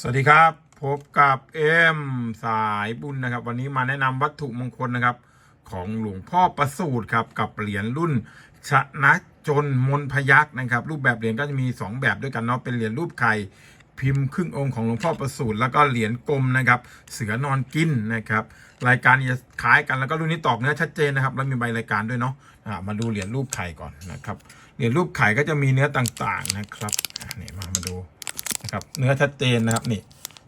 สวัสดีครับ พบกับเอ็มสายบุญนะครับ วันนี้มาแนะนำวัตถุมงคลนะครับ ของหลวงพ่อประสูตรครับกับเหรียญรุ่น ชนะจนมนพยักษ์นะครับ รูปแบบเหรียญก็จะมี 2 แบบด้วยกันเนาะเป็นเหรียญรูปไข่พิมพ์ครึ่งองค์ของหลวงพ่อประสูตรแล้วก็เหรียญกลมนะครับ เสือนอนกินนะครับ รายการจะคล้ายกันแล้วก็รุ่นนี้ตอกเนื้อชัดเจนนะครับ แล้วมีใบรายการด้วยเนาะะมาดูเหรียญรูปไข่ก่อนนะครับเหรียญรูปไข่ก็จะมีเนื้อต่างๆนะครับนี่มา ครับ เนื้อชัดเจนนะครับนี่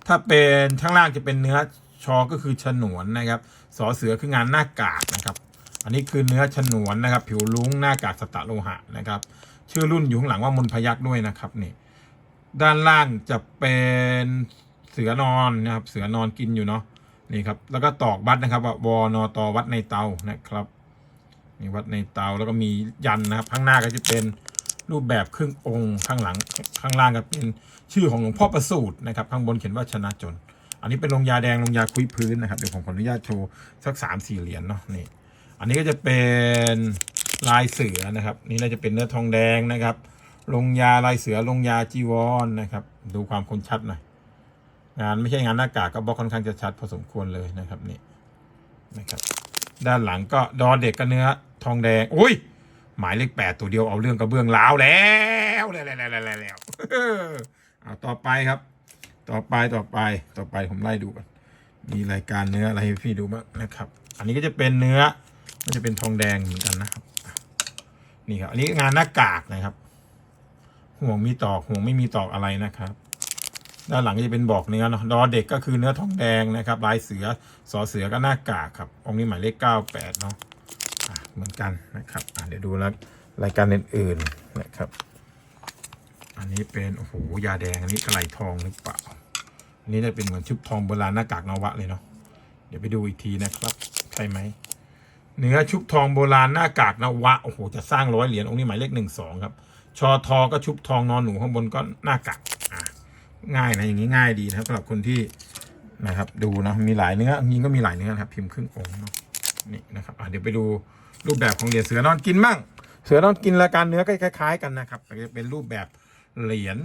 ถ้าเป็นข้างล่างจะเป็นเนื้อชอก็คือฉนวนนะครับสอเสือคืองานหน้ากากนะครับ อันนี้คือเนื้อฉนวนนะครับ ผิวลุ้งหน้ากากสตะโลหะนะครับ ชื่อรุ่นอยู่ข้างหลังว่ามนพยักด้วยนะครับนี่ ด้านล่างจะเป็นเสือนอนนะครับ เสือนอนกินอยู่เนาะนี่ครับ แล้วก็ตอกบัตรนะครับว่าวอนอตอวัดในเตานะครับนี่วัดในเตาแล้วก็มียันนะครับ ข้างหน้าก็จะเป็น รูปแบบครึ่งองค์ข้างหลังข้างล่างก็เป็นชื่อของหลวงพ่อประสูตรนะครับ ข้างบนเขียนว่าชนะจน อันนี้เป็นลงยาแดงลงยาคุยพื้นนะครับเดี๋ยวผมขออนุญาตโชว์สักสามสี่เหรียญเนาะนี่ อันนี้ก็จะเป็นลายเสือนะครับ นี่น่าจะเป็นเนื้อทองแดงนะครับ ลงยาลายเสือลงยาจีวรนะครับ ดูความคมชัดหน่อยงานไม่ใช่งานหน้ากากก็บล็อกค่อนข้างจะชัดพอสมควรเลยนะครับนี่นะครับ ด้านหลังก็ดอเด็กกับเนื้อทองแดง อุ้ย หมายเลขแปดตัวเดียวเอาเรื่องกระเบื้องล้าวแล้วแล้วแล้วแล้วแล้วเอาต่อไปครับ ต่อไปต่อไปต่อไปผมไล่ดูกันมีรายการเนื้ออะไรให้พี่ดูบ้างนะครับ อันนี้ก็จะเป็นเนื้อมันจะเป็นทองแดงเหมือนกันนะครับ นี่ครับ อันนี้งานหน้ากากนะครับ ห่วงมีตอกห่วงไม่มีตอกอะไรนะครับด้านหลังก็จะเป็นบอกเนื้อเนาะดอเด็กก็คือเนื้อทองแดงนะครับ ลายเสือสอเสือก็หน้ากากครับองค์นี้หมายเลขเก้าแปดเนาะ เหมือนกันนะครับเดี๋ยวดูแล้วรายการอื่นๆนะครับ อันนี้เป็นโอ้โหยาแดงอันนี้กระไหลทองหรือเปล่าอันนี้จะเป็นเหมือนชุบทองโบราณหน้ากากนวะเลยเนาะเดี๋ยวไปดูอีกทีนะครับใช่ไหมเนื้อชุบทองโบราณหน้ากากนวะโอ้โหจะสร้างร้อยเหรียญองค์นี้หมายเลขหนึ่งสองครับชอทอก็ชุบทองนอนหนูข้างบนก็หน้ากากอะง่ายนะอย่างนี้ง่ายดีนะครับสำหรับคนที่นะครับ ดูนะมีหลายเนื้อจริงก็มีหลายเนื้อนะครับ พิมพ์ครึ่งองค์เนาะ นี่นะครับเดี๋ยวไปดูรูปแบบของเหรียญเสือนอนกินบ้างเสือนอนกินรายการเนื้อก็คล้าย ๆ กันนะครับจะเป็นรูปแบบเหรียญ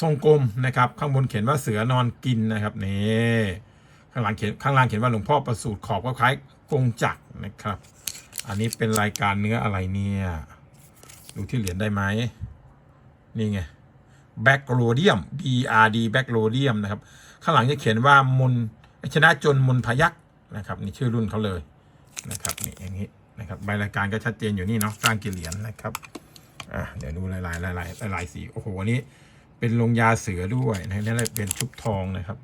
ทรงกลมนะครับ ข้างบนเขียนว่าเสือนอนกินนะครับนี่ข้างหลังเขียนข้างล่างเขียนว่าหลวงพ่อประสูตรขอบก็คล้ายกงจักรนะครับ อันนี้เป็นรายการเนื้ออะไรเนี่ยดูที่เหรียญได้ไหมนี่ไงแบคโรเดียม BRD แบคโรเดียมนะครับ ข้างหลังจะเขียนว่ามนชนะจนมนพยัก นะครับนี่ชื่อรุ่นเขาเลยนะครับนี่อย่างนี้นะครับใบรายการก็ชัดเจนอยู่นี่เนาะสร้างกี่เหรียญนะครับอะเดี๋ยวดูลายลายลายลายลายสีโอ้โหอันนี้เป็นลงยาเสือด้วยนะนี่เป็นชุบทองนะครับ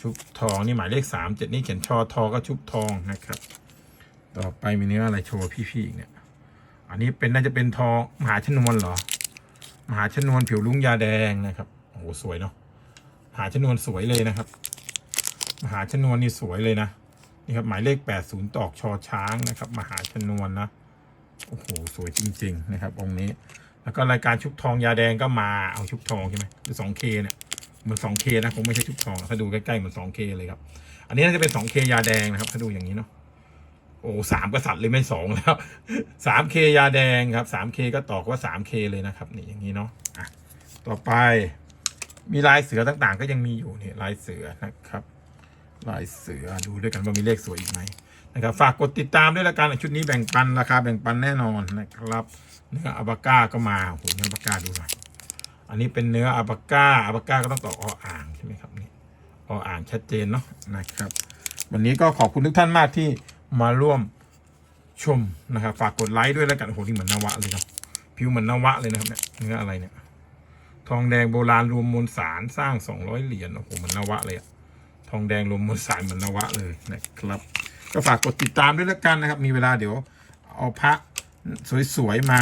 ชุบทองนี่หมายเลขสามเจ็ดนี่เขียนชอทอก็ชุบทองนะครับ ต่อไปมีเนื้ออะไรโชว์พี่ๆอีกเนี่ยอันนี้เป็นน่าจะเป็นทองมหาชนวนเหรอ มหาชนวนผิวลุงยาแดงนะครับโอ้โหสวยเนาะมหาชนวนสวยเลยนะครับ มหาชนวนนี่สวยเลยนะนี่ครับหมายเลขแปดศูนย์ตอกชอช้างนะครับ มหาชนวนนะโอ้โหสวยจริง ๆ นะครับ องค์นี้ แล้วก็รายการชุบทองยาแดงก็มาเอาชุบทองใช่ไหมหรือสองเคเนี่ยเหมือนสองเคนะคงไม่ใช่ชุบทองถ้าดูใกล้ๆเหมือนสองเคเลยครับ อันนี้น่าจะเป็นสองเคยาแดงนะครับ ถ้าดูอย่างนี้เนาะโอ้สามกษัตริย์เลยไม่สองแล้วสามเคยาแดงครับสามเคก็ตอกว่าสามเคเลยนะครับนี่อย่างนี้เนาะอะต่อไปมีลายเสือต่างๆ ก็ยังมีอยู่เนี่ยลายเสือนะครับ ลายเสือดูด้วยกันว่ามีเลขสวยอีกไหมนะครับฝากกดติดตามด้วยละกันชุดนี้แบ่งปันราคาแบ่งปันแน่นอนนะครับ เนื้ออัลปาก้าก็มาโอ้โหเนื้ออัลปาก้าดูหน่อยอันนี้เป็นเนื้ออัลปาก้าอัลปาก้าก็ต้องต่อออ่างใช่ไหมครับนี่ออ่างชัดเจนเนาะนะครับ วันนี้ก็ขอบคุณทุกท่านมากที่มาร่วมชมนะครับ ฝากกดไลค์ด้วยแล้วกันโอ้โหนี่เหมือนนวะเลยเนาะผิวเหมือนนวะเลยนะครับเนี่ยเนื้ออะไรเนี่ย ทองแดงโบราณรวมมวลสารสร้างสองร้อยเหรียญโอ้โหเหมือนนวะเลยอะ ทองแดงรวมมวลสารเหมือนนวะเลยนะครับ ก็ฝากกดติดตามด้วยแล้วกันนะครับ มีเวลาเดี๋ยวเอาพระสวยๆมา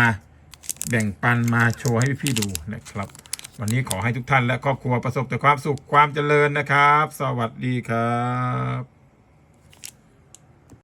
แบ่งปันมาโชว์ให้พี่ๆดูนะครับ วันนี้ขอให้ทุกท่านและครอบครัวประสบแต่ความสุขความเจริญนะครับ สวัสดีครับ